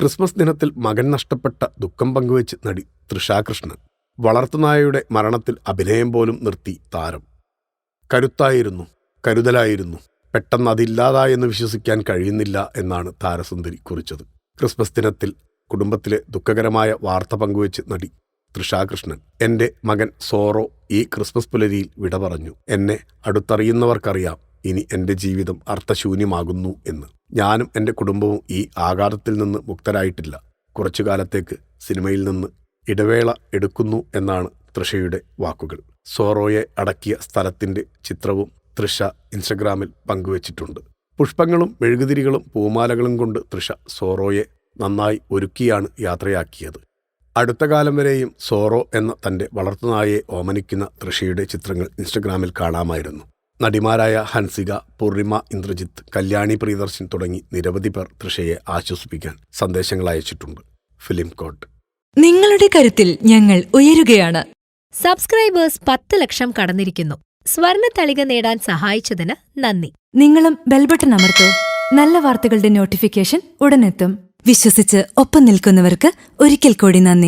Christmas ദിനത്തിൽ മകൻ നഷ്ടപ്പെട്ട ദുഃഖം പങ്കുവച്ച് നടി തൃഷാകൃഷ്ണൻ വളർത്തുനായയുടെ മരണത്തിൽ അഭിനയം പോലും നിർത്തി താരം. കരുത്തായിരുന്നു കരുതലായിരുന്നു പെട്ടെന്ന് അതില്ലാതായെന്ന് വിശ്വസിക്കാൻ കഴിയുന്നില്ല എന്നാണ് താരസുന്ദരി കുറിച്ചത്. ക്രിസ്മസ് ദിനത്തിൽ കുടുംബത്തിലെ ദുഃഖകരമായ വാർത്ത പങ്കുവച്ച് നടി തൃഷാകൃഷ്ണൻ എന്റെ മകൻ സോറോ ഈ ക്രിസ്മസ് പുലരിയിൽ വിട പറഞ്ഞു. എന്നെ അടുത്തറിയുന്നവർക്കറിയാം. ഇനി എന്റെ ജീവിതം അർത്ഥശൂന്യമാകുന്നു എന്ന്. ഞാനും എന്റെ കുടുംബവും ഈ ആഘാതത്തിൽ നിന്ന് മുക്തരായിട്ടില്ല. കുറച്ചു കാലത്തേക്ക് സിനിമയിൽ നിന്ന് ഇടവേള എടുക്കുന്നു എന്നാണ് തൃഷയുടെ വാക്കുകൾ. സോറോയെ അടക്കിയ സ്ഥലത്തിന്റെ ചിത്രവും തൃഷ ഇൻസ്റ്റഗ്രാമിൽ പങ്കുവച്ചിട്ടുണ്ട്. പുഷ്പങ്ങളും മെഴുകുതിരികളും പൂമാലകളും കൊണ്ട് തൃഷ സോറോയെ നന്നായി ഒരുക്കിയാണ് യാത്രയാക്കിയത്. അടുത്ത കാലം വരെയും സോറോ എന്ന തന്റെ വളർത്തുനായെ ഓമനിക്കുന്ന തൃഷയുടെ ചിത്രങ്ങൾ ഇൻസ്റ്റഗ്രാമിൽ കാണാമായിരുന്നു. നടിമാരായ ഹൻസിക പൂർണിമ ഇന്ദ്രജിത്ത് കല്യാണി പ്രിയദർശൻ തുടങ്ങി നിരവധി പേർ തൃഷയെ ആശ്വസിപ്പിക്കാൻ സന്ദേശങ്ങൾ അയച്ചിട്ടുണ്ട്. ഫിലിം കോട്ട്. നിങ്ങളുടെ കരുത്തിൽ ഞങ്ങൾ ഉയരുകയാണ്. സബ്സ്ക്രൈബേഴ്സ് പത്ത് ലക്ഷം കടന്നിരിക്കുന്നു. സ്വർണ തളിക നേടാൻ സഹായിച്ചതിന് നന്ദി. നിങ്ങളും ബെൽബട്ടൺ അമർത്തോ. നല്ല വാർത്തകളുടെ നോട്ടിഫിക്കേഷൻ ഉടനെത്തും. വിശ്വസിച്ച് ഒപ്പം നിൽക്കുന്നവർക്ക് ഒരിക്കൽ കൂടി നന്ദി.